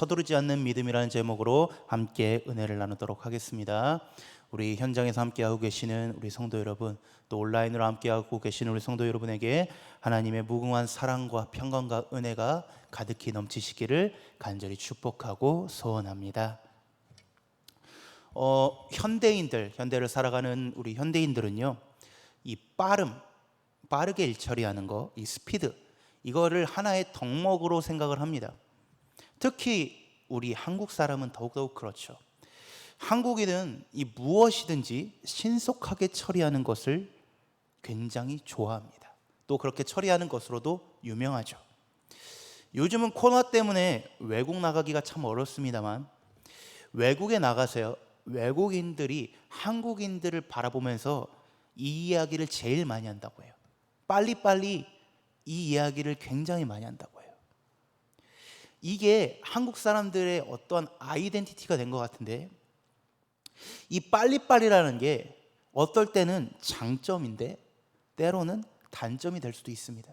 서두르지 않는 믿음이라는 제목으로 함께 은혜를 나누도록 하겠습니다. 우리 현장에서 함께하고 계시는 우리 성도 여러분, 또 온라인으로 함께하고 계시는 우리 성도 여러분에게 하나님의 무궁한 사랑과 평강과 은혜가 가득히 넘치시기를 간절히 축복하고 소원합니다. 어, 현대인들, 현대를 살아가는 우리 현대인들은요, 이 빠름, 빠르게 일 처리하는 거, 이 스피드, 이거를 하나의 덕목으로 생각을 합니다. 특히 우리 한국 사람은 더욱더욱 그렇죠. 한국인은 이 무엇이든지 신속하게 처리하는 것을 굉장히 좋아합니다. 또 그렇게 처리하는 것으로도 유명하죠. 요즘은 코로나 때문에 외국 나가기가 참 어렵습니다만 외국에 나가서요. 외국인들이 한국인들을 바라보면서 이 이야기를 제일 많이 한다고 해요. 빨리빨리 이 이야기를 굉장히 많이 한다고 해요. 이게 한국 사람들의 어떤 아이덴티티가 된 것 같은데 이 빨리빨리라는 게 어떨 때는 장점인데 때로는 단점이 될 수도 있습니다.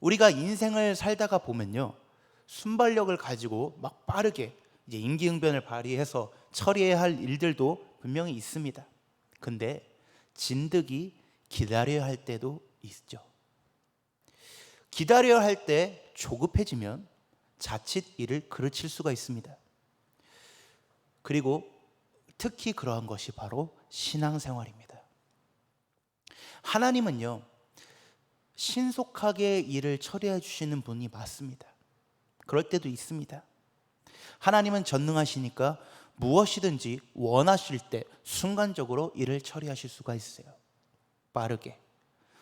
우리가 인생을 살다가 보면요. 순발력을 가지고 막 빠르게 이제 임기응변을 발휘해서 처리해야 할 일들도 분명히 있습니다. 근데 진득이 기다려야 할 때도 있죠. 기다려야 할 때 조급해지면 자칫 일을 그르칠 수가 있습니다. 그리고 특히 그러한 것이 바로 신앙생활입니다. 하나님은요, 신속하게 일을 처리해 주시는 분이 맞습니다. 그럴 때도 있습니다. 하나님은 전능하시니까 무엇이든지 원하실 때 순간적으로 일을 처리하실 수가 있어요. 빠르게.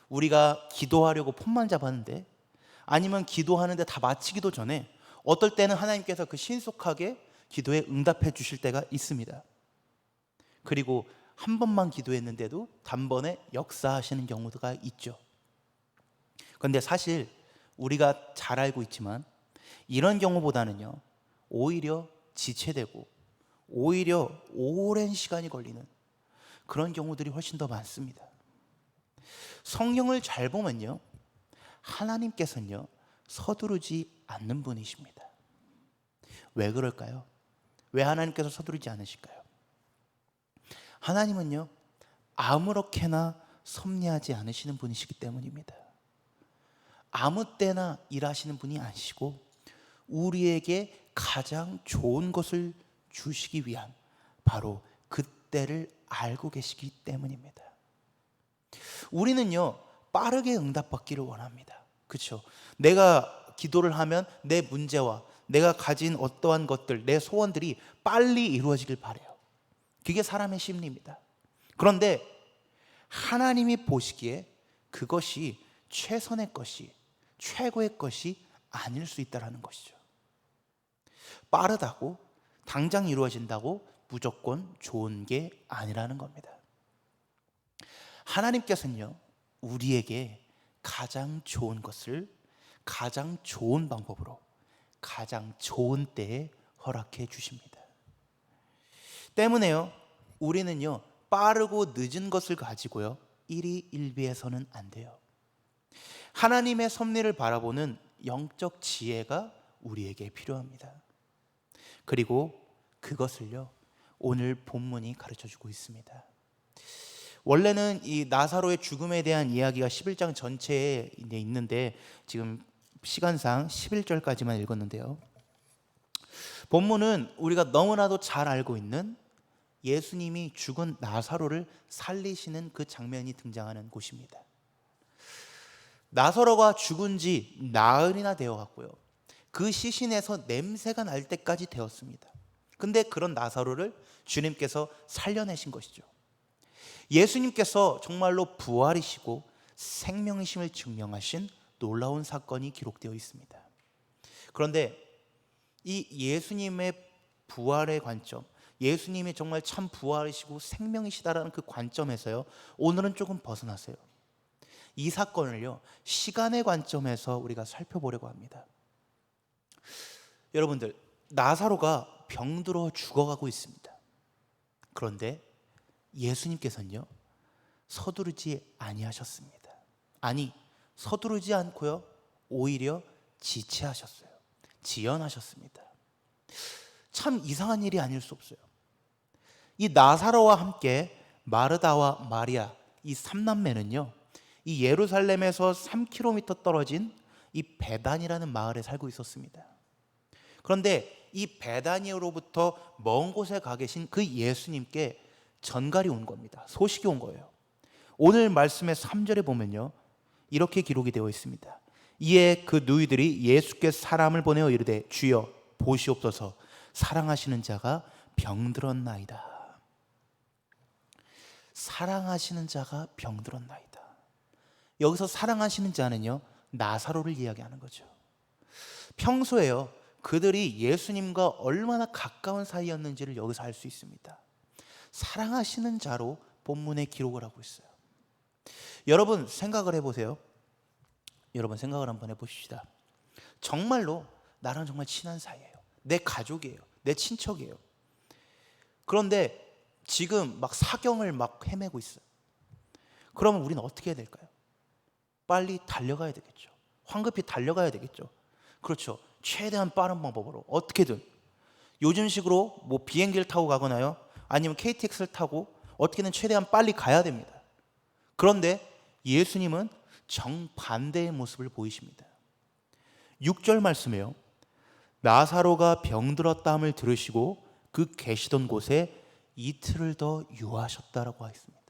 우리가 기도하려고 폰만 잡았는데 아니면 기도하는데 다 마치기도 전에 어떨 때는 하나님께서 그 신속하게 기도에 응답해 주실 때가 있습니다. 그리고 한 번만 기도했는데도 단번에 역사하시는 경우가 있죠. 그런데 사실 우리가 잘 알고 있지만 이런 경우보다는요, 오히려 지체되고 오히려 오랜 시간이 걸리는 그런 경우들이 훨씬 더 많습니다. 성경을 잘 보면요, 하나님께서는요, 서두르지 않는 분이십니다. 왜 그럴까요? 왜 하나님께서 서두르지 않으실까요? 하나님은요, 아무렇게나 섭리하지 않으시는 분이시기 때문입니다. 아무 때나 일하시는 분이 아니시고, 우리에게 가장 좋은 것을 주시기 위한 바로 그때를 알고 계시기 때문입니다. 우리는요, 빠르게 응답받기를 원합니다. 그렇죠? 내가 기도를 하면 내 문제와 내가 가진 어떠한 것들, 내 소원들이 빨리 이루어지길 바래요. 그게 사람의 심리입니다. 그런데 하나님이 보시기에 그것이 최선의 것이 최고의 것이 아닐 수 있다라는 것이죠. 빠르다고 당장 이루어진다고 무조건 좋은 게 아니라는 겁니다. 하나님께서는요, 우리에게 가장 좋은 것을 가장 좋은 방법으로 가장 좋은 때에 허락해 주십니다. 때문에요, 우리는요, 빠르고 늦은 것을 가지고요, 일이 일비해서는 안 돼요. 하나님의 섭리를 바라보는 영적 지혜가 우리에게 필요합니다. 그리고 그것을요, 오늘 본문이 가르쳐 주고 있습니다. 원래는 이 나사로의 죽음에 대한 이야기가 11장 전체에 있는데 지금 시간상 11절까지만 읽었는데요. 본문은 우리가 너무나도 잘 알고 있는 예수님이 죽은 나사로를 살리시는 그 장면이 등장하는 곳입니다. 나사로가 죽은 지 나흘이나 되어 갔고요. 그 시신에서 냄새가 날 때까지 되었습니다. 근데 그런 나사로를 주님께서 살려내신 것이죠. 예수님께서 정말로 부활이시고 생명이심을 증명하신 놀라운 사건이 기록되어 있습니다. 그런데 이 예수님의 부활의 관점, 예수님이 정말 참 부활이시고 생명이시다라는 그 관점에서요, 오늘은 조금 벗어나세요. 이 사건을요, 시간의 관점에서 우리가 살펴보려고 합니다. 여러분들, 나사로가 병들어 죽어가고 있습니다. 그런데 예수님께서는요, 서두르지 아니하셨습니다. 아니, 서두르지 않고요, 오히려 지체하셨어요. 지연하셨습니다. 참 이상한 일이 아닐 수 없어요. 이 나사로와 함께 마르다와 마리아 이 삼남매는요. 이 예루살렘에서 3km 떨어진 이 베단이라는 마을에 살고 있었습니다. 그런데 이 베다니로부터 먼 곳에 가 계신 그 예수님께 전갈이 온 겁니다. 소식이 온 거예요. 오늘 말씀의 3절에 보면요. 이렇게 기록이 되어 있습니다. 이에 그 누이들이 예수께 사람을 보내어 이르되 주여 보시옵소서 사랑하시는 자가 병들었나이다. 사랑하시는 자가 병들었나이다. 여기서 사랑하시는 자는요. 나사로를 이야기하는 거죠. 평소에요. 그들이 예수님과 얼마나 가까운 사이였는지를 여기서 알 수 있습니다. 사랑하시는 자로 본문에 기록을 하고 있어요. 여러분 생각을 해보세요. 여러분 생각을 한번 해보십시다. 정말로 나랑 정말 친한 사이예요. 내 가족이에요. 내 친척이에요. 그런데 지금 막 사경을 막 헤매고 있어요. 그러면 우리는 어떻게 해야 될까요? 빨리 달려가야 되겠죠. 황급히 달려가야 되겠죠. 그렇죠. 최대한 빠른 방법으로 어떻게든 요즘식으로 뭐 비행기를 타고 가거나요. 아니면 KTX를 타고 어떻게든 최대한 빨리 가야 됩니다. 그런데 예수님은 정반대의 모습을 보이십니다. 6절 말씀에요. 나사로가 병들었다함을 들으시고 그 계시던 곳에 이틀을 더 유하셨다라고 하였습니다.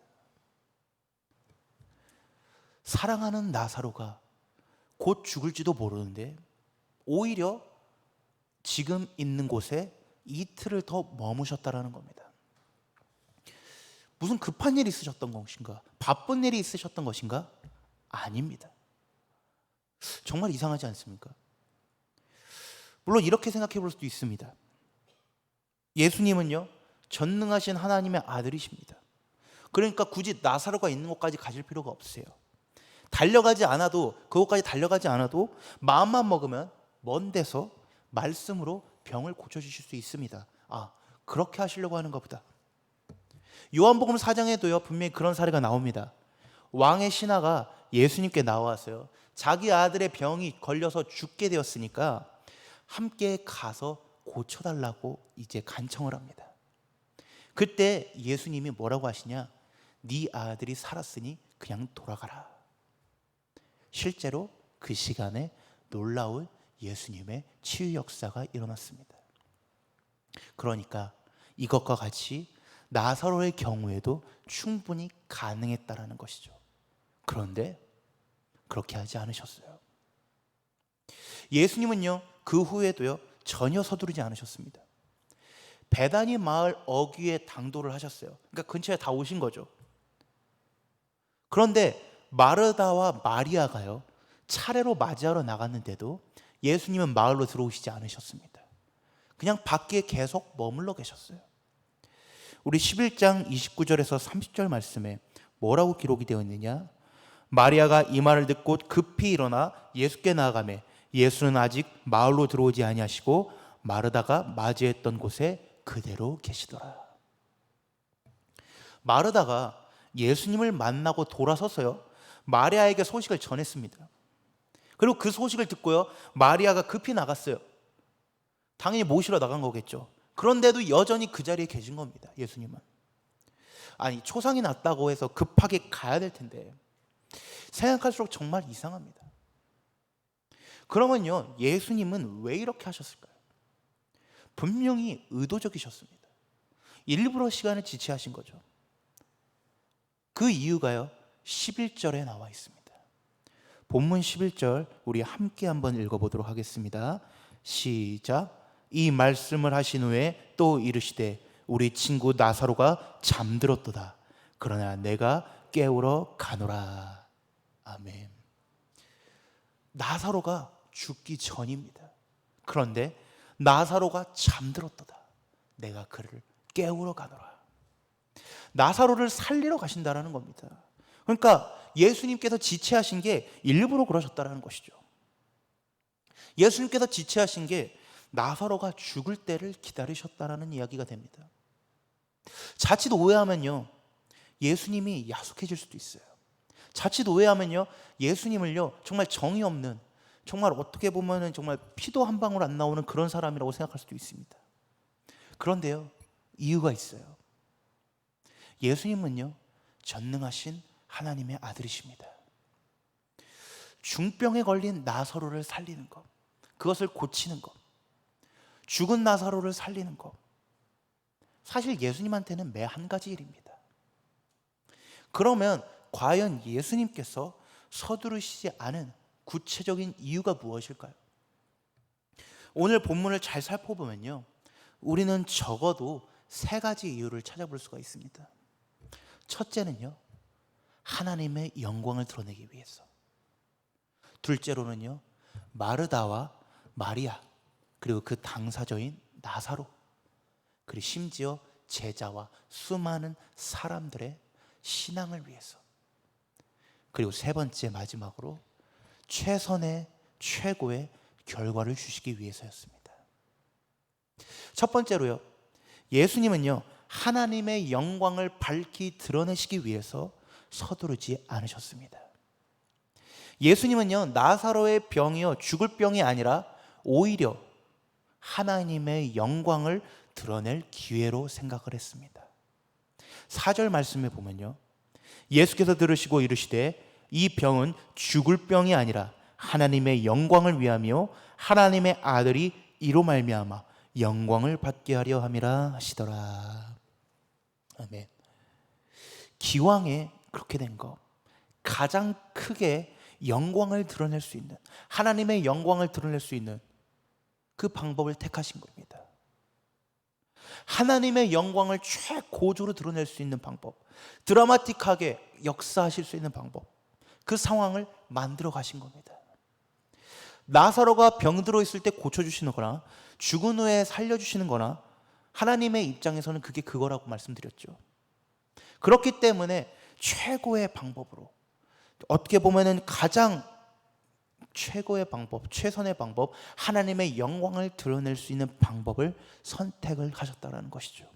사랑하는 나사로가 곧 죽을지도 모르는데 오히려 지금 있는 곳에 이틀을 더 머무셨다라는 겁니다. 무슨 급한 일이 있으셨던 것인가? 바쁜 일이 있으셨던 것인가? 아닙니다. 정말 이상하지 않습니까? 물론 이렇게 생각해 볼 수도 있습니다. 예수님은요, 전능하신 하나님의 아들이십니다. 그러니까 굳이 나사로가 있는 곳까지 가실 필요가 없어요. 달려가지 않아도, 그곳까지 달려가지 않아도 마음만 먹으면 먼 데서 말씀으로 병을 고쳐주실 수 있습니다. 아, 그렇게 하시려고 하는 것보다. 요한복음 4장에도요, 분명히 그런 사례가 나옵니다. 왕의 신하가 예수님께 나왔어요. 자기 아들의 병이 걸려서 죽게 되었으니까 함께 가서 고쳐달라고 이제 간청을 합니다. 그때 예수님이 뭐라고 하시냐? 네 아들이 살았으니 그냥 돌아가라. 실제로 그 시간에 놀라운 예수님의 치유 역사가 일어났습니다. 그러니까 이것과 같이 나사로의 경우에도 충분히 가능했다라는 것이죠. 그런데 그렇게 하지 않으셨어요. 예수님은요, 그 후에도요, 전혀 서두르지 않으셨습니다. 베다니 마을 어귀에 당도를 하셨어요. 그러니까 근처에 다 오신 거죠. 그런데 마르다와 마리아가요, 차례로 맞이하러 나갔는데도 예수님은 마을로 들어오시지 않으셨습니다. 그냥 밖에 계속 머물러 계셨어요. 우리 11장 29절에서 30절 말씀에 뭐라고 기록이 되어 있느냐? 마리아가 이 말을 듣고 급히 일어나 예수께 나아가매 예수는 아직 마을로 들어오지 아니하시고 마르다가 맞이했던 곳에 그대로 계시더라. 마르다가 예수님을 만나고 돌아서서요. 마리아에게 소식을 전했습니다. 그리고 그 소식을 듣고요. 마리아가 급히 나갔어요. 당연히 모시러 나간 거겠죠. 그런데도 여전히 그 자리에 계신 겁니다. 예수님은. 아니, 초상이 났다고 해서 급하게 가야 될 텐데. 생각할수록 정말 이상합니다. 그러면요, 예수님은 왜 이렇게 하셨을까요? 분명히 의도적이셨습니다. 일부러 시간을 지체하신 거죠. 그 이유가요, 11절에 나와 있습니다. 본문 11절 우리 함께 한번 읽어보도록 하겠습니다. 시작. 이 말씀을 하신 후에 또 이르시되 우리 친구 나사로가 잠들었도다. 그러나 내가 깨우러 가노라. 아멘. 나사로가 죽기 전입니다. 그런데 나사로가 잠들었도다. 내가 그를 깨우러 가노라. 나사로를 살리러 가신다라는 겁니다. 그러니까 예수님께서 지체하신 게 일부러 그러셨다라는 것이죠. 예수님께서 지체하신 게 나사로가 죽을 때를 기다리셨다라는 이야기가 됩니다. 자칫 오해하면요. 예수님이 야속해질 수도 있어요. 자칫 오해하면요. 예수님을요. 정말 정이 없는 정말 어떻게 보면은 정말 피도 한 방울 안 나오는 그런 사람이라고 생각할 수도 있습니다. 그런데요, 이유가 있어요. 예수님은요, 전능하신 하나님의 아들이십니다. 중병에 걸린 나사로를 살리는 것, 그것을 고치는 것, 죽은 나사로를 살리는 것, 사실 예수님한테는 매 한 가지 일입니다. 그러면 과연 예수님께서 서두르시지 않은 구체적인 이유가 무엇일까요? 오늘 본문을 잘 살펴보면요. 우리는 적어도 세 가지 이유를 찾아볼 수가 있습니다. 첫째는요. 하나님의 영광을 드러내기 위해서. 둘째로는요. 마르다와 마리아 그리고 그 당사자인 나사로 그리고 심지어 제자와 수많은 사람들의 신앙을 위해서. 그리고 세 번째 마지막으로 최선의 최고의 결과를 주시기 위해서였습니다. 첫 번째로요. 예수님은요. 하나님의 영광을 밝히 드러내시기 위해서 서두르지 않으셨습니다. 예수님은요. 나사로의 병이요. 죽을 병이 아니라 오히려 하나님의 영광을 드러낼 기회로 생각을 했습니다. 4절 말씀에 보면요. 예수께서 들으시고 이르시되 이 병은 죽을 병이 아니라 하나님의 영광을 위하며 하나님의 아들이 이로 말미암아 영광을 받게 하려 함이라 하시더라. 아멘. 기왕에 그렇게 된 거 가장 크게 영광을 드러낼 수 있는 하나님의 영광을 드러낼 수 있는 그 방법을 택하신 겁니다. 하나님의 영광을 최고조로 드러낼 수 있는 방법, 드라마틱하게 역사하실 수 있는 방법, 그 상황을 만들어 가신 겁니다. 나사로가 병들어 있을 때 고쳐주시는 거나 죽은 후에 살려주시는 거나 하나님의 입장에서는 그게 그거라고 말씀드렸죠. 그렇기 때문에 최고의 방법으로 어떻게 보면은 가장 최고의 방법, 최선의 방법, 하나님의 영광을 드러낼 수 있는 방법을 선택을 하셨다라는 것이죠.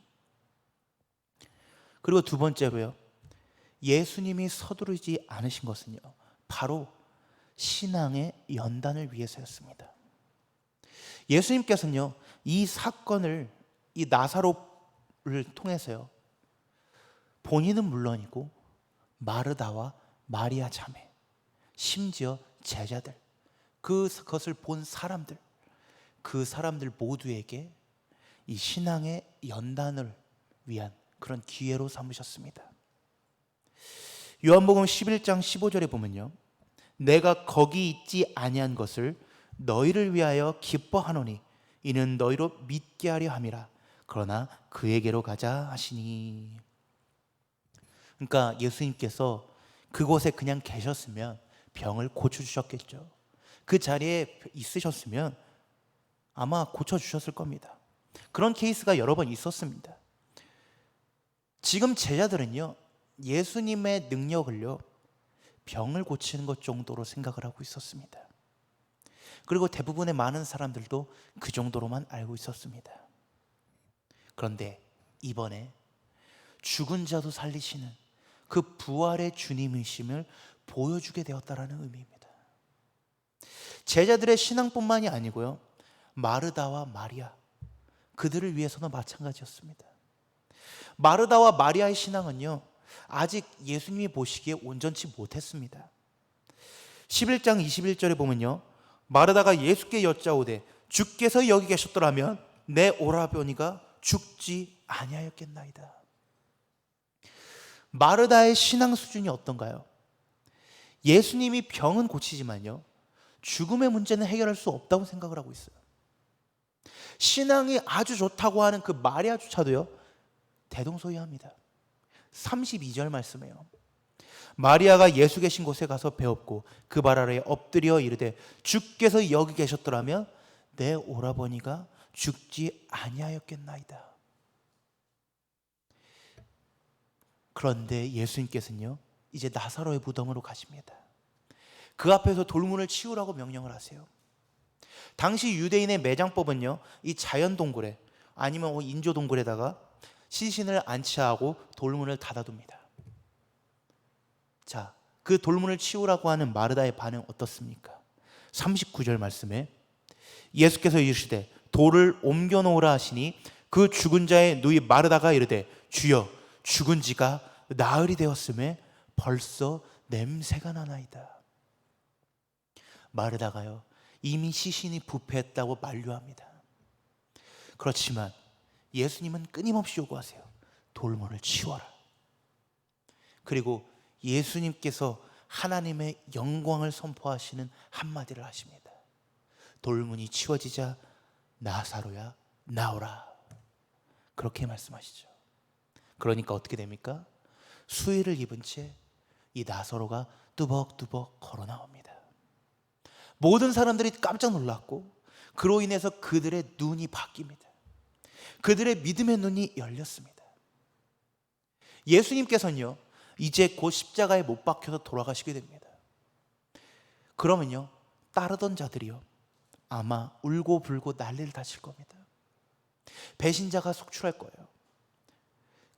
그리고 두 번째로요. 예수님이 서두르지 않으신 것은요. 바로 신앙의 연단을 위해서였습니다. 예수님께서는요. 이 사건을 이 나사로를 통해서요. 본인은 물론이고 마르다와 마리아 자매 심지어 제자들 그것을 본 사람들 그 사람들 모두에게 이 신앙의 연단을 위한 그런 기회로 삼으셨습니다. 요한복음 11장 15절에 보면요. 내가 거기 있지 아니한 것을 너희를 위하여 기뻐하노니 이는 너희로 믿게 하려 함이라. 그러나 그에게로 가자 하시니. 그러니까 예수님께서 그곳에 그냥 계셨으면 병을 고쳐 주셨겠죠. 그 자리에 있으셨으면 아마 고쳐 주셨을 겁니다. 그런 케이스가 여러 번 있었습니다. 지금 제자들은요, 예수님의 능력을요, 병을 고치는 것 정도로 생각을 하고 있었습니다. 그리고 대부분의 많은 사람들도 그 정도로만 알고 있었습니다. 그런데 이번에 죽은 자도 살리시는 그 부활의 주님이심을 보여주게 되었다라는 의미입니다. 제자들의 신앙뿐만이 아니고요. 마르다와 마리아 그들을 위해서는 마찬가지였습니다. 마르다와 마리아의 신앙은요. 아직 예수님이 보시기에 온전치 못했습니다. 11장 21절에 보면요. 마르다가 예수께 여짜오되 주께서 여기 계셨더라면 내 오라버니가 죽지 아니하였겠나이다. 마르다의 신앙 수준이 어떤가요? 예수님이 병은 고치지만요. 죽음의 문제는 해결할 수 없다고 생각을 하고 있어요. 신앙이 아주 좋다고 하는 그 마리아조차도요. 대동소이합니다. 32절 말씀이에요. 마리아가 예수 계신 곳에 가서 배웠고 그 발 아래에 엎드려 이르되 주께서 여기 계셨더라면 내 오라버니가 죽지 아니하였겠나이다. 그런데 예수님께서는요. 이제 나사로의 무덤으로 가십니다. 그 앞에서 돌문을 치우라고 명령을 하세요. 당시 유대인의 매장법은요. 이 자연 동굴에 아니면 뭐 인조 동굴에다가 시신을 안치하고 돌문을 닫아둡니다. 자, 그 돌문을 치우라고 하는 마르다의 반응 어떻습니까? 39절 말씀에 예수께서 이르시되 돌을 옮겨 놓으라 하시니 그 죽은 자의 누이 마르다가 이르되 주여 죽은 지가 나흘이 되었음에 벌써 냄새가 나나이다. 마르다가요 이미 시신이 부패했다고 만류합니다. 그렇지만 예수님은 끊임없이 요구하세요. 돌문을 치워라. 그리고 예수님께서 하나님의 영광을 선포하시는 한마디를 하십니다. 돌문이 치워지자 나사로야 나오라. 그렇게 말씀하시죠. 그러니까 어떻게 됩니까? 수의를 입은 채 이 나사로가 뚜벅뚜벅 걸어 나옵니다. 모든 사람들이 깜짝 놀랐고 그로 인해서 그들의 눈이 바뀝니다. 그들의 믿음의 눈이 열렸습니다. 예수님께서는요, 이제 곧 십자가에 못 박혀서 돌아가시게 됩니다. 그러면요, 따르던 자들이요, 아마 울고 불고 난리를 다칠 겁니다. 배신자가 속출할 거예요.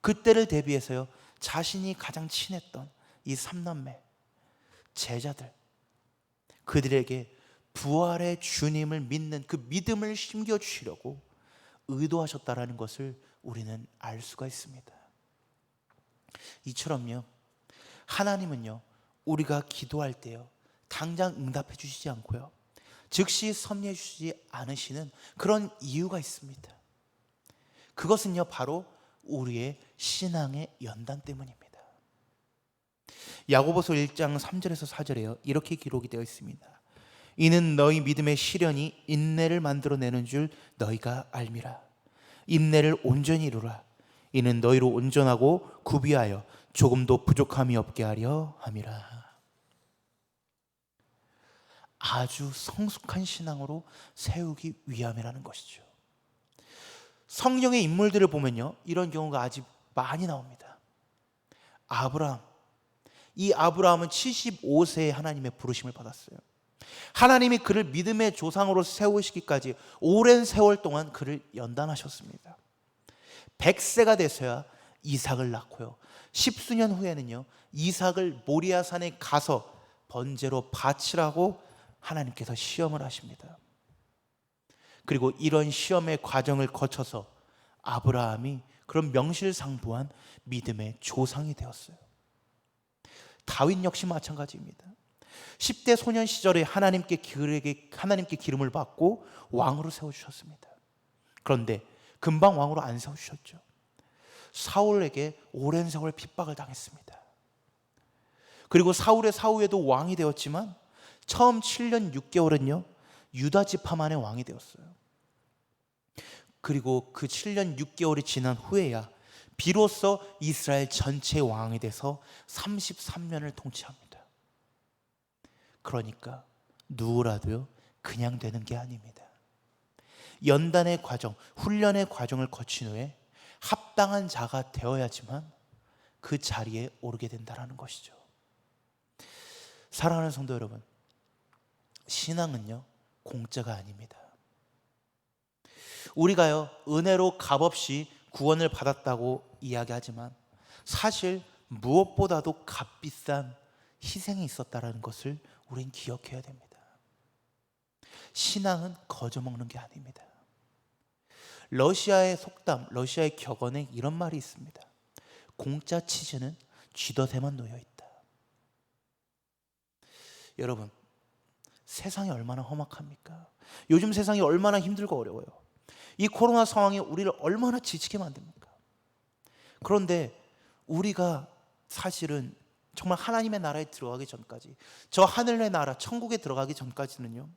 그때를 대비해서요, 자신이 가장 친했던 이 삼남매, 제자들, 그들에게 부활의 주님을 믿는 그 믿음을 심겨주시려고 의도하셨다라는 것을 우리는 알 수가 있습니다. 이처럼요, 하나님은요, 우리가 기도할 때요, 당장 응답해 주시지 않고요, 즉시 섭리해 주시지 않으시는 그런 이유가 있습니다. 그것은요, 바로 우리의 신앙의 연단 때문입니다. 야고보서 1장 3절에서 4절에요. 이렇게 기록이 되어 있습니다. 이는 너희 믿음의 시련이 인내를 만들어 내는 줄 너희가 알미라. 인내를 온전히 이루라. 이는 너희로 온전하고 구비하여 조금도 부족함이 없게 하려 함이라. 아주 성숙한 신앙으로 세우기 위함이라는 것이죠. 성령의 인물들을 보면요. 이런 경우가 아직 많이 나옵니다. 아브라함. 이 아브라함은 75세에 하나님의 부르심을 받았어요. 하나님이 그를 믿음의 조상으로 세우시기까지 오랜 세월 동안 그를 연단하셨습니다. 100세가 돼서야 이삭을 낳고요. 십수년 후에는요. 이삭을 모리아산에 가서 번제로 바치라고 하나님께서 시험을 하십니다. 그리고 이런 시험의 과정을 거쳐서 아브라함이 그런 명실상부한 믿음의 조상이 되었어요. 다윗 역시 마찬가지입니다. 10대 소년 시절에 하나님께 하나님께 기름을 받고 왕으로 세워 주셨습니다. 그런데 금방 왕으로 안 세워 주셨죠. 사울에게 오랜 세월 핍박을 당했습니다. 그리고 사울의 사후에도 왕이 되었지만 처음 7년 6개월은요. 유다 지파만의 왕이 되었어요. 그리고 그 7년 6개월이 지난 후에야 비로소 이스라엘 전체 왕이 돼서 33년을 통치합니다. 그러니까 누구라도요 그냥 되는 게 아닙니다. 연단의 과정, 훈련의 과정을 거친 후에 합당한 자가 되어야지만 그 자리에 오르게 된다라는 것이죠. 사랑하는 성도 여러분, 신앙은요 공짜가 아닙니다. 우리가요 은혜로 값없이 구원을 받았다고 이야기하지만 사실 무엇보다도 값비싼 희생이 있었다라는 것을 우린 기억해야 됩니다. 신앙은 거저 먹는 게 아닙니다. 러시아의 속담, 러시아의 격언에 이런 말이 있습니다. 공짜 치즈는 쥐덫에만 놓여 있다. 여러분, 세상이 얼마나 험악합니까? 요즘 세상이 얼마나 힘들고 어려워요. 이 코로나 상황이 우리를 얼마나 지치게 만듭니까? 그런데 우리가 사실은 정말 하나님의 나라에 들어가기 전까지 저 하늘의 나라 천국에 들어가기 전까지는요.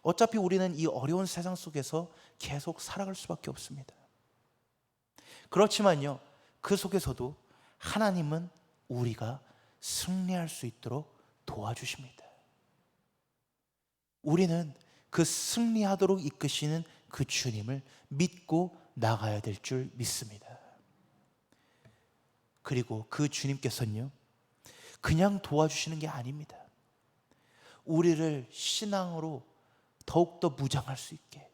어차피 우리는 이 어려운 세상 속에서 계속 살아갈 수밖에 없습니다. 그렇지만요. 그 속에서도 하나님은 우리가 승리할 수 있도록 도와주십니다. 우리는 그 승리하도록 이끄시는 그 주님을 믿고 나가야 될 줄 믿습니다. 그리고 그 주님께서는요, 그냥 도와주시는 게 아닙니다. 우리를 신앙으로 더욱더 무장할 수 있게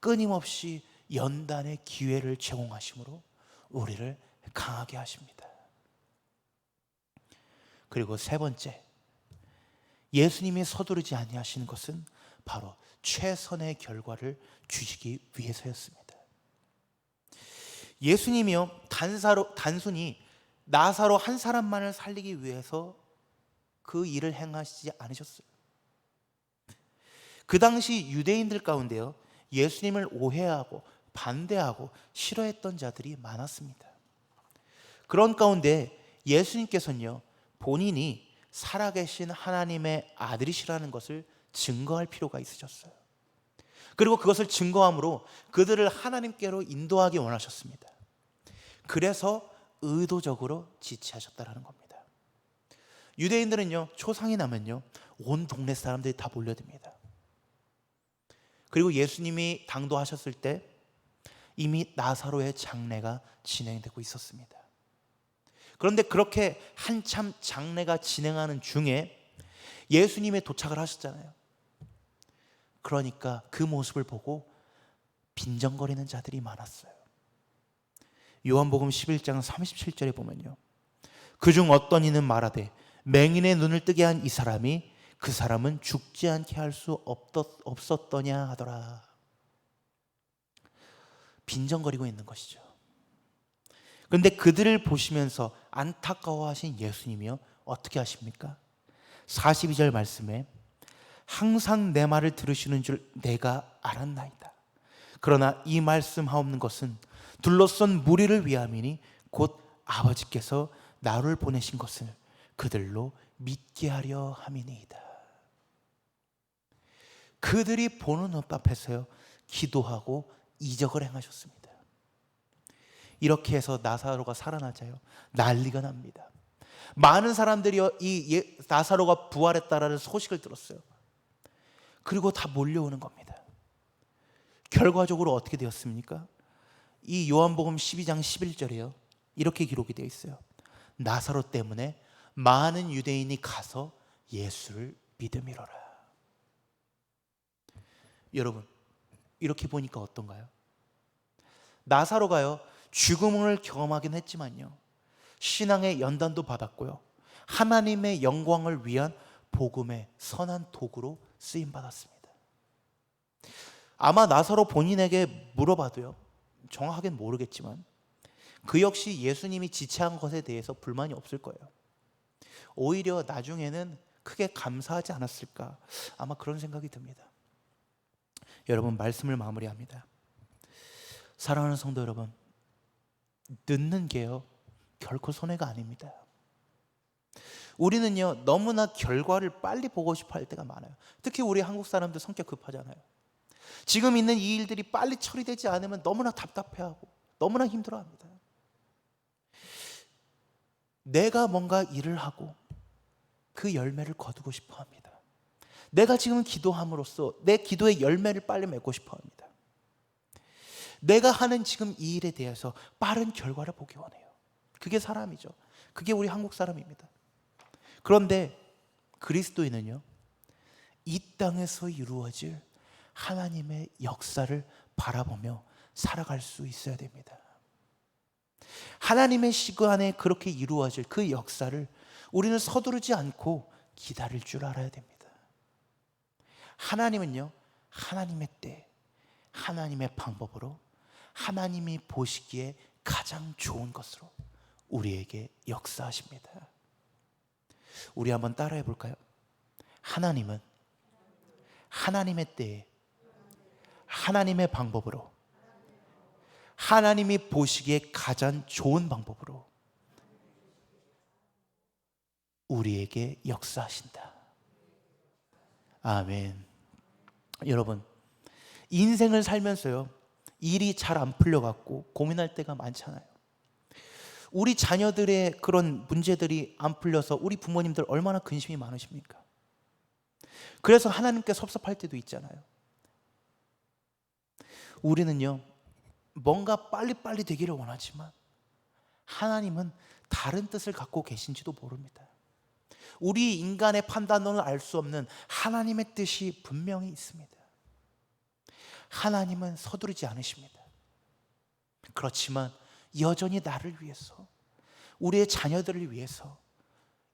끊임없이 연단의 기회를 제공하심으로 우리를 강하게 하십니다. 그리고 세 번째, 예수님이 서두르지 아니하시는 것은 바로 최선의 결과를 주시기 위해서였습니다. 예수님이요 단사로 단순히 나사로 한 사람만을 살리기 위해서 그 일을 행하시지 않으셨어요. 그 당시 유대인들 가운데요 예수님을 오해하고 반대하고 싫어했던 자들이 많았습니다. 그런 가운데 예수님께서는요 본인이 살아계신 하나님의 아들이시라는 것을 증거할 필요가 있으셨어요. 그리고 그것을 증거함으로 그들을 하나님께로 인도하기 원하셨습니다. 그래서 의도적으로 지체하셨다라는 겁니다. 유대인들은요 초상이 나면요 온 동네 사람들이 다 몰려듭니다. 그리고 예수님이 당도하셨을 때 이미 나사로의 장례가 진행되고 있었습니다. 그런데 그렇게 한참 장례가 진행하는 중에 예수님의 도착을 하셨잖아요. 그러니까 그 모습을 보고 빈정거리는 자들이 많았어요. 요한복음 11장 37절에 보면요. 그중 어떤 이는 말하되 맹인의 눈을 뜨게 한 이 사람이 그 사람은 죽지 않게 할 수 없었더냐 하더라. 빈정거리고 있는 것이죠. 그런데 그들을 보시면서 안타까워하신 예수님이요. 어떻게 하십니까? 42절 말씀에 항상 내 말을 들으시는 줄 내가 알았나이다. 그러나 이 말씀하옵는 것은 둘러선 무리를 위함이니 곧 아버지께서 나를 보내신 것을 그들로 믿게 하려 함이니이다. 그들이 보는 눈 앞에서요 기도하고 이적을 행하셨습니다. 이렇게 해서 나사로가 살아나자요 난리가 납니다. 많은 사람들이요 이 예, 나사로가 부활했다라는 소식을 들었어요. 그리고 다 몰려오는 겁니다. 결과적으로 어떻게 되었습니까? 이 요한복음 12장 11절에요. 이렇게 기록이 되어 있어요. 나사로 때문에 많은 유대인이 가서 예수를 믿음이로라. 여러분, 이렇게 보니까 어떤가요? 나사로가요, 죽음을 경험하긴 했지만요, 신앙의 연단도 받았고요, 하나님의 영광을 위한 복음의 선한 도구로 쓰임 받았습니다. 아마 나사로 본인에게 물어봐도요, 정확하게는 모르겠지만, 그 역시 예수님이 지체한 것에 대해서 불만이 없을 거예요. 오히려 나중에는 크게 감사하지 않았을까? 아마 그런 생각이 듭니다. 여러분 말씀을 마무리합니다. 사랑하는 성도 여러분, 늦는 게요 결코 손해가 아닙니다. 우리는요 너무나 결과를 빨리 보고 싶어 할 때가 많아요. 특히 우리 한국 사람들 성격 급하잖아요. 지금 있는 이 일들이 빨리 처리되지 않으면 너무나 답답해하고 너무나 힘들어합니다. 내가 뭔가 일을 하고 그 열매를 거두고 싶어 합니다. 내가 지금 기도함으로써 내 기도의 열매를 빨리 맺고 싶어 합니다. 내가 하는 지금 이 일에 대해서 빠른 결과를 보기 원해요. 그게 사람이죠. 그게 우리 한국 사람입니다. 그런데 그리스도인은요, 이 땅에서 이루어질 하나님의 역사를 바라보며 살아갈 수 있어야 됩니다. 하나님의 시간에 그렇게 이루어질 그 역사를 우리는 서두르지 않고 기다릴 줄 알아야 됩니다. 하나님은요, 하나님의 때, 하나님의 방법으로 하나님이 보시기에 가장 좋은 것으로 우리에게 역사하십니다. 우리 한번 따라해 볼까요? 하나님은 하나님의 때에 하나님의 방법으로 하나님이 보시기에 가장 좋은 방법으로 우리에게 역사하신다. 아멘. 여러분, 인생을 살면서요, 일이 잘 안 풀려갖고 고민할 때가 많잖아요. 우리 자녀들의 그런 문제들이 안 풀려서 우리 부모님들 얼마나 근심이 많으십니까? 그래서 하나님께 섭섭할 때도 있잖아요. 우리는요, 뭔가 빨리빨리 되기를 원하지만 하나님은 다른 뜻을 갖고 계신지도 모릅니다. 우리 인간의 판단으로는 알수 없는 하나님의 뜻이 분명히 있습니다. 하나님은 서두르지 않으십니다. 그렇지만 여전히 나를 위해서, 우리의 자녀들을 위해서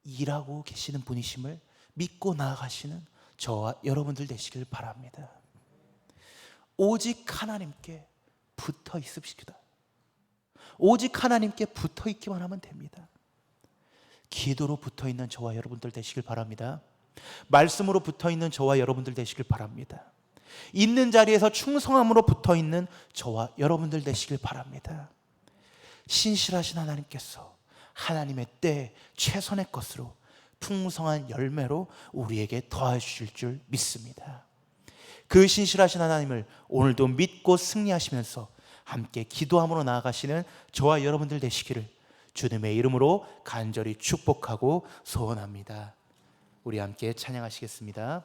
일하고 계시는 분이심을 믿고 나아가시는 저와 여러분들 되시길 바랍니다. 오직 하나님께 붙어 있읍시다. 오직 하나님께 붙어 있기만 하면 됩니다. 기도로 붙어 있는 저와 여러분들 되시길 바랍니다. 말씀으로 붙어 있는 저와 여러분들 되시길 바랍니다. 있는 자리에서 충성함으로 붙어 있는 저와 여러분들 되시길 바랍니다. 신실하신 하나님께서 하나님의 때 최선의 것으로 풍성한 열매로 우리에게 더하실 줄 믿습니다. 그 신실하신 하나님을 오늘도 믿고 승리하시면서 함께 기도함으로 나아가시는 저와 여러분들 되시기를 주님의 이름으로 간절히 축복하고 소원합니다. 우리 함께 찬양하시겠습니다.